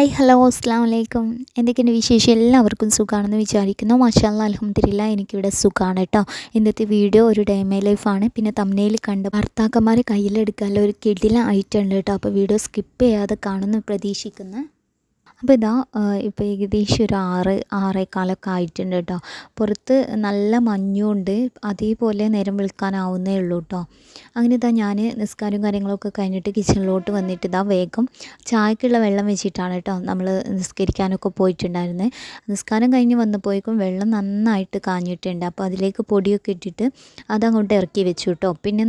Hi hello അസ്സാം വലൈക്കും എന്തൊക്കെയുണ്ട് വിശേഷം? എല്ലാവർക്കും സുഖമാണെന്ന് വിചാരിക്കുന്നു. മാഷാല്ല അലഹമ്മദില്ല എനിക്കിവിടെ സുഖമാണ് കേട്ടോ ഇന്നത്തെ വീഡിയോ ഒരു ഡേ മൈ ലൈഫാണ് പിന്നെ തമ്മനയിൽ കണ്ട ഭർത്താക്കന്മാരെ കയ്യിലെടുക്കാനുള്ള ഒരു കിടില ഐറ്റം ഉണ്ട് കേട്ടോ അപ്പോൾ വീഡിയോ സ്കിപ്പ് ചെയ്യാതെ കാണുന്നു പ്രതീക്ഷിക്കുന്നു. അപ്പോൾ ഇതാ ഇപ്പോൾ ഏകദേശം ഒരു ആറ് ആറേകാലൊക്കെ ആയിട്ടുണ്ട് കേട്ടോ പുറത്ത് നല്ല മഞ്ഞുണ്ട് അതേപോലെ നേരം വിളിക്കാനാവുന്നേ ഉള്ളൂ കേട്ടോ അങ്ങനെ ഇതാ ഞാൻ നിസ്കാരവും കാര്യങ്ങളൊക്കെ കഴിഞ്ഞിട്ട് കിച്ചണിലോട്ട് വന്നിട്ട് ഇതാ വേഗം ചായക്കുള്ള വെള്ളം വെച്ചിട്ടാണ് കേട്ടോ നമ്മൾ നിസ്കരിക്കാനൊക്കെ പോയിട്ടുണ്ടായിരുന്നത് നിസ്കാരം കഴിഞ്ഞ് വന്നപ്പോഴേക്കും വെള്ളം നന്നായിട്ട് കാഞ്ഞിട്ടുണ്ട്. അപ്പോൾ അതിലേക്ക് പൊടിയൊക്കെ ഇട്ടിട്ട് അതങ്ങോട്ട് ഇറക്കി വെച്ചു കേട്ടോ പിന്നെ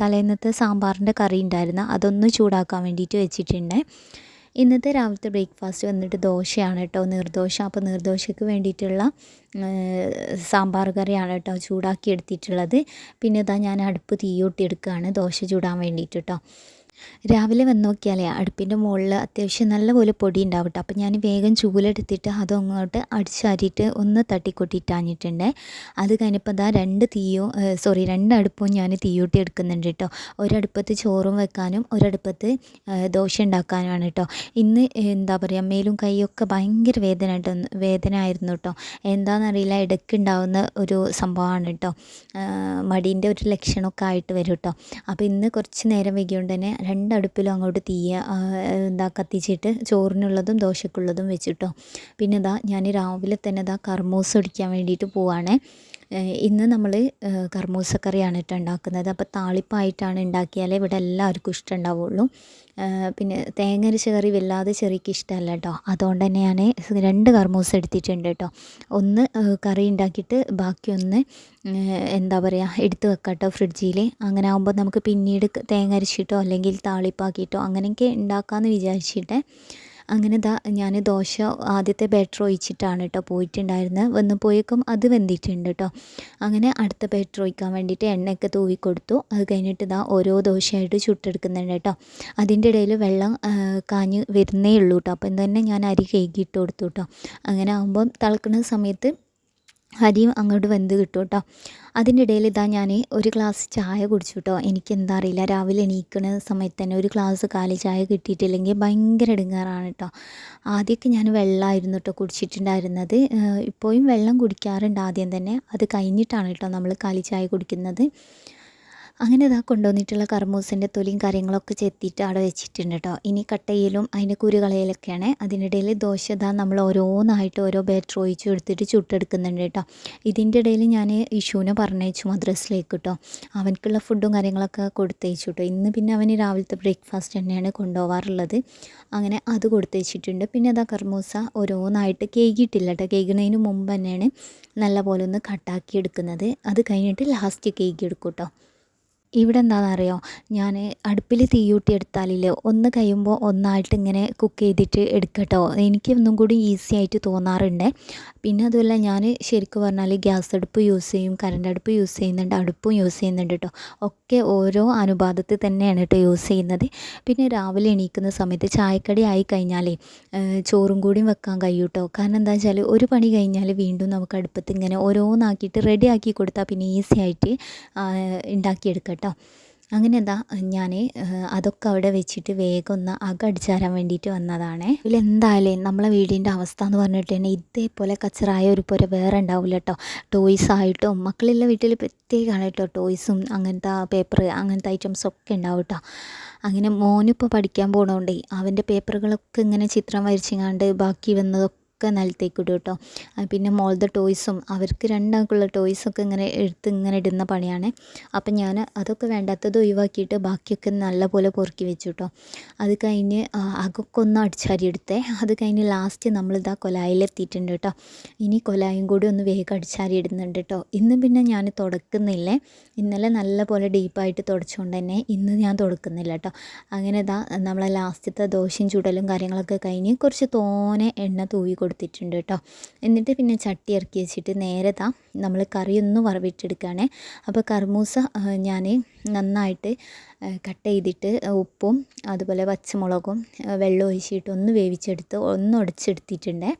തലേന്നത്തെ സാമ്പാറിന്റെ കറി ഉണ്ടായിരുന്നു അതൊന്ന് ചൂടാക്കാൻ വേണ്ടിയിട്ട് വെച്ചിട്ടുണ്ട്. ഇന്നത്തെ രാവിലത്തെ ബ്രേക്ക്ഫാസ്റ്റ് വന്നിട്ട് ദോശയാണ് കേട്ടോ. നീർദോശ. അപ്പോൾ നിർദോശയ്ക്ക് വേണ്ടിയിട്ടുള്ള സാമ്പാർ കറിയാണ് കേട്ടോ ചൂടാക്കി എടുത്തിട്ടുള്ളത്. പിന്നെ ഇതാ ഞാൻ അടുപ്പ് തീയൂട്ടി എടുക്കുകയാണ് ദോശ ചൂടാൻ വേണ്ടിയിട്ട് കേട്ടോ. രാവിലെ വന്ന് നോക്കിയാലേ അടുപ്പിന്റെ മുകളിൽ അത്യാവശ്യം നല്ലപോലെ പൊടി ഉണ്ടാവും കേട്ടോ അപ്പോൾ ഞാൻ വേഗം ചൂലെടുത്തിട്ട് അതങ്ങോട്ട് അടിച്ചാരിയിട്ട് ഒന്ന് തട്ടിക്കൊട്ടിട്ടാഞ്ഞിട്ടുണ്ട് അത് കഴിഞ്ഞപ്പോൾ അതാ രണ്ട് തീയും സോറി രണ്ട് അടുപ്പും ഞാൻ തീയൂട്ടി എടുക്കുന്നുണ്ട് കേട്ടോ. ഒരടുപ്പത്ത് ചോറും വെക്കാനും ഒരടുപ്പത്ത് ദോശ ഉണ്ടാക്കാനുമാണ് കേട്ടോ. ഇന്ന് എന്താ പറയുക മേലും കൈയൊക്കെ ഭയങ്കര വേദന വേദന ആയിരുന്നു കേട്ടോ. എന്താണെന്നറിയില്ല ഇടയ്ക്ക് ഉണ്ടാവുന്ന ഒരു സംഭവമാണ് കേട്ടോ. മടീന്റെ ഒരു ലക്ഷണമൊക്കെ ആയിട്ട് വരും കേട്ടോ. അപ്പോൾ ഇന്ന് കുറച്ച് നേരം വൈകിയോണ്ട് തന്നെ രണ്ടടുപ്പിലും അങ്ങോട്ട് തീയ എന്താ കത്തിച്ചിട്ട് ചോറിനുള്ളതും ദോശക്കുള്ളതും വെച്ചിട്ടോ. പിന്നെ ഇതാ ഞാൻ രാവിലെ തന്നെ ഇതാ കർമൂസ് ഒടിക്കാൻ വേണ്ടിയിട്ട് പോവാണ്. ഇന്ന് നമ്മൾ കർമൂസക്കറിയാണ് കേട്ടോ ഉണ്ടാക്കുന്നത് അപ്പോൾ താളിപ്പായിട്ടാണ് ഉണ്ടാക്കിയാലേ ഇവിടെ എല്ലാവർക്കും ഇഷ്ടമുണ്ടാവുള്ളൂ പിന്നെ തേങ്ങ അരച്ച കറി വല്ലാതെ ചെറിക്ക് ഇഷ്ടമല്ല കേട്ടോ അതുകൊണ്ട് തന്നെ ഞാൻ രണ്ട് കർമൂസ് എടുത്തിട്ടുണ്ട് കേട്ടോ ഒന്ന് കറി ഉണ്ടാക്കിയിട്ട് ബാക്കിയൊന്ന് എന്താ പറയുക എടുത്ത് വെക്കാം കേട്ടോ ഫ്രിഡ്ജിൽ അങ്ങനെ ആകുമ്പോൾ നമുക്ക് പിന്നീട് തേങ്ങ അരച്ചിട്ടോ അല്ലെങ്കിൽ താളിപ്പാക്കിയിട്ടോ അങ്ങനെയൊക്കെ ഉണ്ടാക്കാമെന്ന് വിചാരിച്ചിട്ട്. അങ്ങനെ ദാ ഞാൻ ദോശ ആദ്യത്തെ ബാറ്റർ ഒഴിച്ചിട്ടാണ് കേട്ടോ പോയിട്ടുണ്ടായിരുന്നത് വന്ന് പോയേക്കും അത് വെന്തിട്ടുണ്ട് കേട്ടോ അങ്ങനെ അടുത്ത ബാറ്റർ ഒഴിക്കാൻ വേണ്ടിയിട്ട് എണ്ണയൊക്കെ തൂവി കൊടുത്തു അത് കഴിഞ്ഞിട്ട് ദാ ഓരോ ദോശയായിട്ട് ചുട്ടെടുക്കുന്നുണ്ട് കേട്ടോ അതിന്റെ ഇടയിൽ വെള്ളം കാഞ്ഞ് വരുന്നേ ഉള്ളൂ കേട്ടോ അപ്പം തന്നെ ഞാൻ അരി കഴുകിയിട്ട് കൊടുത്തു കേട്ടോ അങ്ങനെ ആകുമ്പം തിളക്കുന്ന സമയത്ത് അരിയും അങ്ങോട്ട് വെന്ത് കിട്ടും കേട്ടോ അതിന്റെ ഇടയിൽ ഇതാ ഞാൻ ഒരു ഗ്ലാസ് ചായ കുടിച്ചു കേട്ടോ എനിക്ക് എന്താ അറിയില്ല. രാവിലെ എണീക്കുന്ന സമയത്ത് തന്നെ ഒരു ഗ്ലാസ് കാലി ചായ കിട്ടിയിട്ടില്ലെങ്കിൽ ഭയങ്കര ഇടുങ്ങാറാണ് കേട്ടോ ആദ്യമൊക്കെ ഞാൻ വെള്ളമായിരുന്നു കേട്ടോ കുടിച്ചിട്ടുണ്ടായിരുന്നത്. ഇപ്പോഴും വെള്ളം കുടിക്കാറുണ്ട് ആദ്യം തന്നെ. അത് കഴിഞ്ഞിട്ടാണ് കേട്ടോ നമ്മൾ കാലി ചായ കുടിക്കുന്നത്. അങ്ങനെ ഇതാ കൊണ്ടുവന്നിട്ടുള്ള കർമൂസിന്റെ തൊലിയും കാര്യങ്ങളൊക്കെ ചെത്തിയിട്ട് അവിടെ വെച്ചിട്ടുണ്ട് കേട്ടോ ഇനി കട്ടയിലും അതിന്റെ കുരുകളയിലൊക്കെയാണ്. അതിനിടയിൽ ദോശ ഇതാ നമ്മൾ ഓരോന്നായിട്ട് ഓരോ ബാറ്റർ ഒഴിച്ച് എടുത്തിട്ട് ചുട്ടെടുക്കുന്നുണ്ട് കേട്ടോ ഇതിന്റെ ഇടയിൽ ഞാൻ ഇഷുവിനെ പറഞ്ഞയച്ചു മദ്രസിലേക്ക് കേട്ടോ അവനക്കുള്ള ഫുഡും കാര്യങ്ങളൊക്കെ കൊടുത്തയച്ചു കേട്ടോ ഇന്ന് പിന്നെ അവന് രാവിലത്തെ ബ്രേക്ക്ഫാസ്റ്റ് തന്നെയാണ് കൊണ്ടുപോകാറുള്ളത് അങ്ങനെ അത് കൊടുത്തയച്ചിട്ടുണ്ട്. പിന്നെ അതാ കർമൂസ ഓരോന്നായിട്ട് കേക്കിയിട്ടില്ല കേട്ടോ കേൾക്കുന്നതിന് മുമ്പ് തന്നെയാണ് നല്ല പോലെ ഒന്ന് കട്ടാക്കി എടുക്കുന്നത്. അത് കഴിഞ്ഞിട്ട് ലാസ്റ്റ് കേക്ക് എടുക്കും കേട്ടോ ഇവിടെ എന്താണെന്നറിയോ ഞാൻ അടുപ്പിൽ തീയൂട്ടി എടുത്താലില്ലേ ഒന്ന് കഴിയുമ്പോൾ ഒന്നായിട്ട് ഇങ്ങനെ കുക്ക് ചെയ്തിട്ട് എടുക്കട്ടോ. എനിക്ക് ഒന്നും കൂടി ഈസി ആയിട്ട് തോന്നാറുണ്ട്. പിന്നെ അതുമല്ല ഞാൻ ശരിക്കും പറഞ്ഞാൽ ഗ്യാസ് അടുപ്പ് യൂസ് ചെയ്യും കറണ്ട് അടുപ്പ് യൂസ് ചെയ്യുന്നുണ്ട് അടുപ്പും യൂസ് ചെയ്യുന്നുണ്ട് കേട്ടോ ഒക്കെ ഓരോ അനുപാതത്തിൽ തന്നെയാണ് കേട്ടോ യൂസ് ചെയ്യുന്നത്. പിന്നെ രാവിലെ എണീക്കുന്ന സമയത്ത് ചായക്കടി ആയി കഴിഞ്ഞാലേ ചോറും കൂടിയും വെക്കാൻ കഴിയും കേട്ടോ കാരണം എന്താ വെച്ചാൽ ഒരു പണി കഴിഞ്ഞാൽ വീണ്ടും നമുക്ക് അടുപ്പത്ത് ഇങ്ങനെ ഓരോന്നാക്കിയിട്ട് റെഡി ആക്കി കൊടുത്താൽ പിന്നെ ഈസി ആയിട്ട് ഉണ്ടാക്കിയെടുക്കാം കേട്ടോ. അങ്ങനെ എന്താ ഞാൻ അതൊക്കെ അവിടെ വെച്ചിട്ട് വേഗം ഒന്ന് അകടിച്ചാരാൻ വേണ്ടിയിട്ട് വന്നതാണ്. ഇതിലെന്തായാലും നമ്മളെ വീടിന്റെ അവസ്ഥ എന്ന് പറഞ്ഞിട്ട് തന്നെ ഇതേപോലെ കച്ചറായ ഒരു പോലെ വേറെ ഉണ്ടാവില്ല കേട്ടോ. ടോയ്സ് ആയിട്ടും മക്കളുള്ള വീട്ടിൽ പ്രത്യേകമാണ് കേട്ടോ ടോയ്സും അങ്ങനത്തെ പേപ്പർ അങ്ങനത്തെ ഐറ്റംസ് ഒക്കെ ഉണ്ടാവും കേട്ടോ. അങ്ങനെ മോനിപ്പോൾ പഠിക്കാൻ പോകണോണ്ടേ അവന്റെ പേപ്പറുകളൊക്കെ ഇങ്ങനെ ചിത്രം വരച്ചിങ്ങാണ്ട് ബാക്കി വന്നതൊക്കെ ഒക്കെ നിലത്തേക്ക് ഇടും കേട്ടോ. പിന്നെ മോളുടെ ടോയ്സും അവർക്ക് രണ്ടാൾക്കുള്ള ടോയ്സൊക്കെ ഇങ്ങനെ എടുത്ത് ഇങ്ങനെ ഇടുന്ന പണിയാണ്. അപ്പം ഞാൻ അതൊക്കെ വേണ്ടാത്തത് ഒഴിവാക്കിയിട്ട് ബാക്കിയൊക്കെ നല്ലപോലെ പൊറുക്കി വെച്ചു കേട്ടോ. അത് കഴിഞ്ഞ് അകൊക്കെ ഒന്ന് അടിച്ചാരി എടുത്തേ. അത് കഴിഞ്ഞ് ലാസ്റ്റ് നമ്മളിതാ കൊലായിലെത്തിയിട്ടുണ്ട് കേട്ടോ. ഇനി കൊലായും കൂടി ഒന്ന് വേഗം അടിച്ചാരി ഇടുന്നുണ്ട് കേട്ടോ. ഇന്ന് പിന്നെ ഞാൻ തുടക്കുന്നില്ലേ? ഇന്നലെ നല്ലപോലെ ഡീപ്പായിട്ട് തുടച്ചുകൊണ്ട് തന്നെ ഇന്ന് ഞാൻ തുടക്കുന്നില്ല കേട്ടോ. അങ്ങനെ ഇതാ നമ്മളെ ലാസ്റ്റത്തെ ദോശയും ചുടലും കാര്യങ്ങളൊക്കെ കഴിഞ്ഞ് കുറച്ച് തോനെ എണ്ണ തൂവി കൊടുത്തിട്ടുണ്ട് കേട്ടോ. എന്നിട്ട് പിന്നെ ചട്ടി ഇറക്കി വെച്ചിട്ട് നേരെ താ നമ്മൾ കറിയൊന്നും വറവിട്ടെടുക്കുകയാണ് അപ്പോൾ കർമൂസ ഞാൻ നന്നായിട്ട് കട്ട് ചെയ്തിട്ട് ഉപ്പും അതുപോലെ പച്ചമുളകും വെള്ളം ഒഴിച്ചിട്ട് ഒന്ന് വേവിച്ചെടുത്ത് ഒന്ന് ഉടച്ചെടുത്തിട്ടുണ്ട്.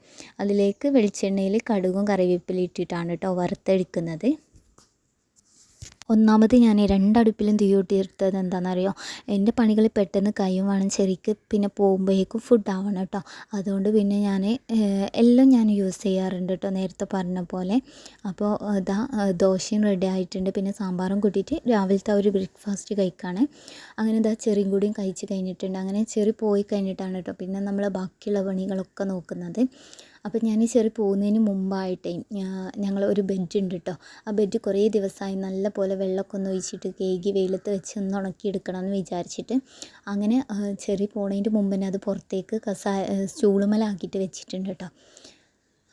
അതിലേക്ക് വെളിച്ചെണ്ണയിൽ കടുകും കറിവേപ്പിലയും ഇട്ടിട്ടാണ് കേട്ടോ വറുത്തെടുക്കുന്നത്. ഒന്നാമത് ഞാൻ രണ്ടടുപ്പിലും തീ കൂട്ടിയെടുത്തത് എന്താണെന്നറിയോ? എന്റെ പണികൾ പെട്ടെന്ന് കഴിയും വേണം ശരിക്ക് പിന്നെ പോകുമ്പോഴേക്കും ഫുഡ് ആവണം കേട്ടോ. അതുകൊണ്ട് പിന്നെ ഞാൻ എല്ലാം ഞാൻ യൂസ് ചെയ്യാറുണ്ട് കേട്ടോ നേരത്തെ പറഞ്ഞ പോലെ. അപ്പോൾ ഇതാ ദോശയും റെഡി ആയിട്ടുണ്ട്. പിന്നെ സാമ്പാറും കൂട്ടിയിട്ട് രാവിലത്തെ ഒരു ബ്രേക്ക്ഫാസ്റ്റ് കഴിക്കുകയാണ് അങ്ങനെ ഇതാ ചെറിയും കൂടിയും കഴിച്ച് കഴിഞ്ഞിട്ടുണ്ട്. അങ്ങനെ ചെറി പോയി കഴിഞ്ഞിട്ടാണ് കേട്ടോ പിന്നെ നമ്മൾ ബാക്കിയുള്ള പണികളൊക്കെ നോക്കുന്നത്. അപ്പോൾ ഞാൻ ഈ ചെറി പോകുന്നതിന് മുമ്പായിട്ടേ ഞങ്ങൾ ഒരു ബെഡ് ഉണ്ട് കേട്ടോ ആ ബെഡ് കുറേ ദിവസമായി നല്ല പോലെ വെള്ളമൊക്കെ ഒന്ന് ഒഴിച്ചിട്ട് കേകി വെയിലത്ത് വെച്ച് ഒന്ന് ഉണക്കിയെടുക്കണം എന്ന് വിചാരിച്ചിട്ട് അങ്ങനെ ചെറി പോണതിന്റെ മുമ്പ് തന്നെ അത് പുറത്തേക്ക് കസാ സ്റ്റൂളുമലാക്കിയിട്ട് വെച്ചിട്ടുണ്ട് കേട്ടോ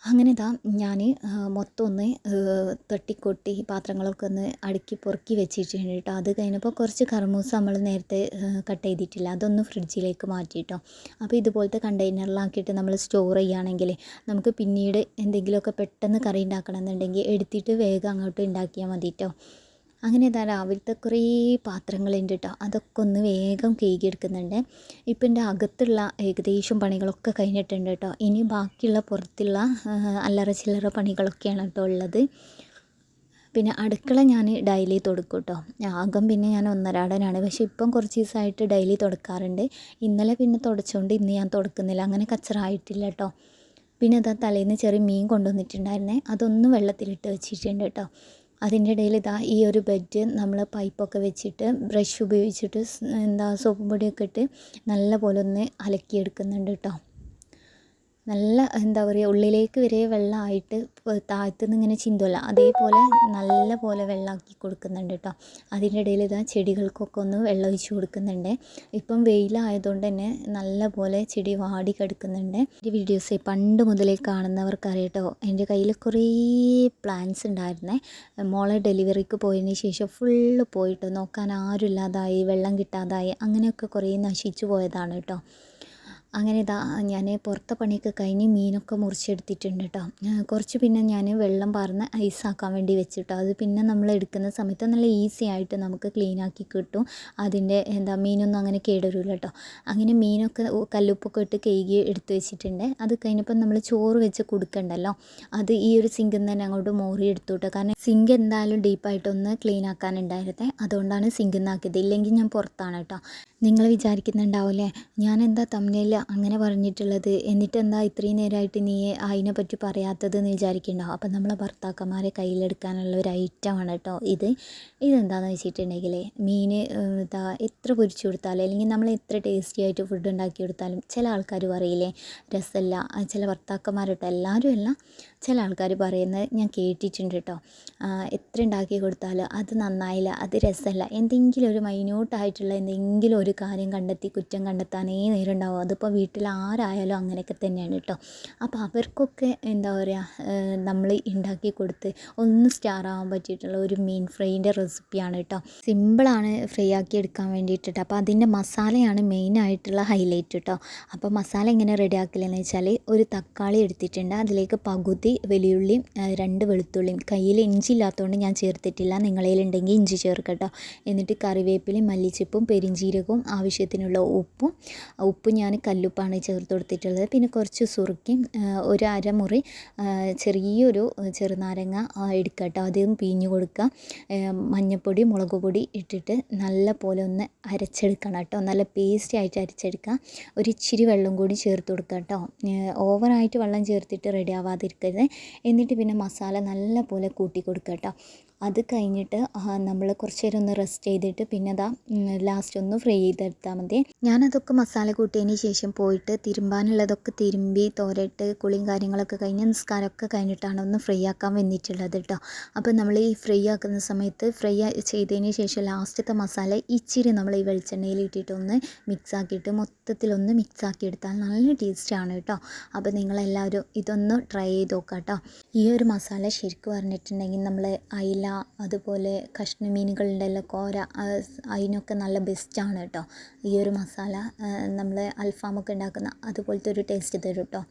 അങ്ങനെ ഇതാ ഞാൻ മൊത്തം ഒന്ന് തട്ടിക്കൊട്ടി പാത്രങ്ങളൊക്കെ ഒന്ന് അടുക്കി പൊറുക്കി വെച്ചിട്ടുണ്ട് കേട്ടോ. അത് കഴിഞ്ഞപ്പോൾ കുറച്ച് കർമൂസ നമ്മൾ നേരത്തെ കട്ട് ചെയ്തിട്ടില്ല. അതൊന്ന് ഫ്രിഡ്ജിലേക്ക് മാറ്റി മാറ്റിയിട്ടോ. അപ്പോൾ ഇതുപോലത്തെ കണ്ടെയ്നറിലാക്കിയിട്ട് നമ്മൾ സ്റ്റോർ ചെയ്യുകയാണെങ്കിൽ നമുക്ക് പിന്നീട് എന്തെങ്കിലുമൊക്കെ പെട്ടെന്ന് കറി ഉണ്ടാക്കണം എന്നുണ്ടെങ്കിൽ എടുത്തിട്ട് വേഗം അങ്ങോട്ട് ഉണ്ടാക്കിയാൽ മതി കേട്ടോ അങ്ങനെ ഇതാ രാവിലത്തെ കുറേ പാത്രങ്ങളുണ്ട് കേട്ടോ അതൊക്കെ ഒന്ന് വേഗം കഴുകിയെടുക്കുന്നുണ്ട്. ഇപ്പം എന്റെ അകത്തുള്ള ഏകദേശം പണികളൊക്കെ കഴിഞ്ഞിട്ടുണ്ട് കേട്ടോ ഇനി ബാക്കിയുള്ള പുറത്തുള്ള അല്ലറ ചില്ലറ പണികളൊക്കെയാണ് കേട്ടോ ഉള്ളത്. പിന്നെ അടുക്കള ഞാൻ ഡെയിലി തുടക്കും കേട്ടോ. ആകം പിന്നെ ഞാൻ ഒന്നരാടനാണ്. പക്ഷെ ഇപ്പം കുറച്ച് ദിവസമായിട്ട് ഡെയിലി തുടക്കാറുണ്ട്. ഇന്നലെ പിന്നെ തുടച്ചുകൊണ്ട് ഇന്ന് ഞാൻ തുടക്കുന്നില്ല. അങ്ങനെ കച്ചറായിട്ടില്ല കേട്ടോ. പിന്നെ അതാ തലേന്ന് ചെറിയ മീൻ കൊണ്ടുവന്നിട്ടുണ്ടായിരുന്നേ. അതൊന്നും വെള്ളത്തിലിട്ട് വെച്ചിട്ടുണ്ട് കേട്ടോ. അതിന്റെ ഇടയിൽ ഇതാ ഈ ഒരു ബെഡ് നമ്മൾ പൈപ്പൊക്കെ വെച്ചിട്ട് ബ്രഷ് ഉപയോഗിച്ചിട്ട് എന്താ സോപ്പും പൊടിയൊക്കെ ഇട്ട് നല്ല പോലെ ഒന്ന് അലക്കിയെടുക്കുന്നുണ്ട് കേട്ടോ നല്ല എന്താ പറയുക ഉള്ളിലേക്ക് വരെ വെള്ളമായിട്ട് താഴത്തുനിന്ന് ഇങ്ങനെ ചിന്തല്ല അതേപോലെ നല്ല പോലെ വെള്ളമാക്കി കൊടുക്കുന്നുണ്ട് കേട്ടോ അതിന്റെ ഇടയിൽ ഇതാ ചെടികൾക്കൊക്കെ ഒന്ന് വെള്ളം ഒഴിച്ച് കൊടുക്കുന്നുണ്ട്. ഇപ്പം വെയിലായതുകൊണ്ട് തന്നെ നല്ല പോലെ ചെടി വാടി കിടക്കുന്നുണ്ട്. എന്റെ വീഡിയോസ് പണ്ട് മുതലേ കാണുന്നവർക്കറിയട്ടോ. എന്റെ കയ്യിൽ കുറേ പ്ലാന്റ്സ് ഉണ്ടായിരുന്നേ. മോളെ ഡെലിവറിക്ക് പോയതിന് ശേഷം ഫുള്ള് പോയിട്ട് നോക്കാൻ ആരുമില്ലാതായി വെള്ളം കിട്ടാതായി അങ്ങനെയൊക്കെ കുറേ നശിച്ചു പോയതാണ് കേട്ടോ അങ്ങനെ ഇതാ ഞാൻ പുറത്തെ പണിയൊക്കെ കഴിഞ്ഞ് മീനൊക്കെ മുറിച്ചെടുത്തിട്ടുണ്ട് കേട്ടോ കുറച്ച് പിന്നെ ഞാൻ വെള്ളം പാർന്ന് ഐസാക്കാൻ വേണ്ടി വെച്ചിട്ടോ. അത് പിന്നെ നമ്മൾ എടുക്കുന്ന സമയത്ത് നല്ല ഈസി ആയിട്ട് നമുക്ക് ക്ലീൻ ആക്കി കിട്ടും. അതിന്റെ എന്താ മീനൊന്നും അങ്ങനെ കേടരില്ല കേട്ടോ അങ്ങനെ മീനൊക്കെ കല്ലുപ്പൊക്കെ ഇട്ട് കഴുകി എടുത്ത് വെച്ചിട്ടുണ്ട്. അത് കഴിഞ്ഞപ്പോൾ നമ്മൾ ചോറ് വെച്ച് കൊടുക്കണ്ടല്ലോ. അത് ഈ ഒരു സിങ്കിൽ നിന്ന് തന്നെ അങ്ങോട്ട് മോറി എടുത്തു കേട്ടോ കാരണം സിങ്ക് എന്തായാലും ഡീപ്പായിട്ടൊന്ന് ക്ലീൻ ആക്കാനുണ്ടായിരുന്നേ. അതുകൊണ്ടാണ് സിങ്കിൽ നിന്നാക്കിയത് ഇല്ലെങ്കിൽ ഞാൻ പുറത്താണ് കേട്ടോ നിങ്ങൾ വിചാരിക്കുന്നുണ്ടാവില്ലേ? ഞാൻ എന്താ തമ്മിലില്ല അങ്ങനെ പറഞ്ഞിട്ടുള്ളത്. എന്നിട്ട് എന്താ ഇത്രയും നേരമായിട്ട് നീ അതിനെപ്പറ്റി പറയാത്തത് എന്ന് വിചാരിക്കുന്നുണ്ടാവും അപ്പം നമ്മളെ ഭർത്താക്കന്മാരെ കയ്യിലെടുക്കാനുള്ള ഒരു ഐറ്റമാണ് കേട്ടോ ഇത്. ഇതെന്താണെന്ന് വെച്ചിട്ടുണ്ടെങ്കിൽ മീൻ എന്താ എത്ര പൊരിച്ചു കൊടുത്താലും അല്ലെങ്കിൽ നമ്മൾ എത്ര ടേസ്റ്റി ആയിട്ട് ഫുഡ് ഉണ്ടാക്കി കൊടുത്താലും ചില ആൾക്കാർ പറയില്ലേ രസമല്ല ചില ഭർത്താക്കന്മാരട്ടോ എല്ലാവരും അല്ല ചില ആൾക്കാർ പറയുന്നത് ഞാൻ കേട്ടിട്ടുണ്ട് കേട്ടോ. എത്ര ഉണ്ടാക്കി കൊടുത്താലും അത് നന്നായില്ല അത് രസമല്ല എന്തെങ്കിലും ഒരു മൈന്യൂട്ടായിട്ടുള്ള എന്തെങ്കിലും ഒരു കാര്യം കണ്ടെത്തി കുറ്റം കണ്ടെത്താനേ നേരമുണ്ടാവും. അതിപ്പോൾ വീട്ടിൽ ആരായാലും അങ്ങനെയൊക്കെ തന്നെയാണ് കേട്ടോ അപ്പോൾ അവർക്കൊക്കെ എന്താ പറയുക നമ്മൾ ഉണ്ടാക്കി കൊടുത്ത് ഒന്ന് സ്റ്റാർ ആവാൻ പറ്റിയിട്ടുള്ള ഒരു മീൻ ഫ്രൈന്റെ റെസിപ്പിയാണ് കേട്ടോ സിമ്പിളാണ് ഫ്രൈ ആക്കി എടുക്കാൻ വേണ്ടിയിട്ട് അപ്പോൾ അതിന്റെ മസാലയാണ് മെയിൻ ആയിട്ടുള്ള ഹൈലൈറ്റ് കേട്ടോ അപ്പോൾ മസാല എങ്ങനെ റെഡി ആക്കില്ലെന്ന് വെച്ചാൽ ഒരു തക്കാളി എടുത്തിട്ടുണ്ട്. അതിലേക്ക് പകുതി വലിയുള്ളിയും രണ്ട് വെളുത്തുള്ളിയും കയ്യിൽ ഇഞ്ചി ഇല്ലാത്തതുകൊണ്ട് ഞാൻ ചേർത്തിട്ടില്ല. നിങ്ങളതിലുണ്ടെങ്കിൽ ഇഞ്ചി ചേർക്കട്ടോ. എന്നിട്ട് കറിവേപ്പിലയും മല്ലിച്ചപ്പും പെരിഞ്ചീരകവും ആവശ്യത്തിനുള്ള ഉപ്പും ഉപ്പ് ഞാൻ കല്ലുപ്പാണ് ചേർത്ത് കൊടുത്തിട്ടുള്ളത്. പിന്നെ കുറച്ച് സുറുക്കിയും ഒരു അരമുറി ചെറിയൊരു ചെറുനാരങ്ങ എടുക്കുക കേട്ടോ അധികം പിഴിഞ്ഞ് കൊടുക്കുക. മഞ്ഞൾപ്പൊടി മുളക് പൊടി ഇട്ടിട്ട് നല്ല പോലെ ഒന്ന് അരച്ചെടുക്കണം കേട്ടോ. നല്ല പേസ്റ്റ് ആയിട്ട് അരച്ചെടുക്കുക. ഒരു ഇച്ചിരി വെള്ളം കൂടി ചേർത്ത് കൊടുക്കുക കേട്ടോ. ഓവറായിട്ട് വെള്ളം ചേർത്തിട്ട് റെഡി ആവാതിരിക്കരുത്. എന്നിട്ട് പിന്നെ മസാല നല്ല പോലെ കൂട്ടി കൊടുക്കുക കേട്ടോ. അത് കഴിഞ്ഞിട്ട് നമ്മൾ കുറച്ച് നേരം ഒന്ന് റെസ്റ്റ് ചെയ്തിട്ട് പിന്നെ അതാ ലാസ്റ്റ് ഒന്ന് ഫ്രൈ ചെയ്തെടുത്താൽ മതി. ഞാനതൊക്കെ മസാല കൂട്ടിയതിന് ശേഷം പോയിട്ട് തിരുമ്പാനുള്ളതൊക്കെ തിരുമ്പി തോരയിട്ട് കുളിയും കാര്യങ്ങളൊക്കെ കഴിഞ്ഞ് നിസ്കാരമൊക്കെ കഴിഞ്ഞിട്ടാണ് ഒന്ന് ഫ്രൈ ആക്കാൻ വന്നിട്ടുള്ളത് കേട്ടോ അപ്പോൾ നമ്മൾ ഈ ഫ്രൈ ആക്കുന്ന സമയത്ത് ഫ്രൈ ചെയ്തതിന് ശേഷം ലാസ്റ്റത്തെ മസാല ഇച്ചിരി നമ്മൾ ഈ വെളിച്ചെണ്ണയിൽ ഇട്ടിട്ട് ഒന്ന് മിക്സ് ആക്കിയിട്ട് മൊത്തത്തിലൊന്ന് മിക്സ് ആക്കി എടുത്താൽ നല്ല ടേസ്റ്റാണ് കേട്ടോ അപ്പോൾ നിങ്ങളെല്ലാവരും ഇതൊന്ന് ട്രൈ ചെയ്ത് നോക്കാം കേട്ടോ ഈ ഒരു മസാല ശരിക്കും പറഞ്ഞിട്ടുണ്ടെങ്കിൽ നമ്മൾ അയില അതുപോലെ കഷ്ണ മീനുകളുണ്ടല്ലോ കോര അതിനൊക്കെ നല്ല ബെസ്റ്റാണ് കേട്ടോ ഈ ഒരു മസാല നമ്മൾ അൽഫാമൊക്കെ ഉണ്ടാക്കുന്ന അതുപോലത്തെ ഒരു ടേസ്റ്റ് തരും കേട്ടോ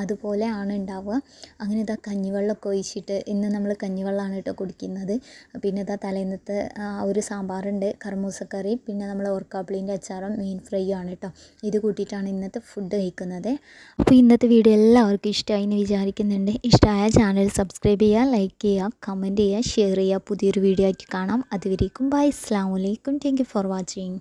അതുപോലെയാണ് ഉണ്ടാവുക അങ്ങനെ ഇതാ കഞ്ഞിവെള്ളമൊക്കെ ഒഴിച്ചിട്ട് ഇന്ന് നമ്മൾ കഞ്ഞിവെള്ളമാണ് കേട്ടോ കുടിക്കുന്നത്. പിന്നെ ഇതാ തലേന്നത്തെ ആ ഒരു സാമ്പാറുണ്ട് കർമൂസക്കറി പിന്നെ നമ്മൾ ഓർക്കാപ്പിളീന്റെ അച്ചാറും മീൻ ഫ്രൈയും ആണ് കേട്ടോ ഇത് കൂട്ടിയിട്ടാണ് ഇന്നത്തെ ഫുഡ് കഴിക്കുന്നത്. അപ്പോൾ ഇന്നത്തെ വീഡിയോ എല്ലാവർക്കും ഇഷ്ടമായി എന്ന് വിചാരിക്കുന്നുണ്ട്. ഇഷ്ടമായ ചാനൽ സബ്സ്ക്രൈബ് ചെയ്യുക ലൈക്ക് ചെയ്യുക കമന്റ് ചെയ്യുക ഷെയർ ചെയ്യുക. പുതിയൊരു വീഡിയോ ആയിട്ട് കാണാം. അതുവരേക്കും ബൈ. അസ്സാം വലൈക്കും താങ്ക് യു ഫോർ വാച്ചിങ്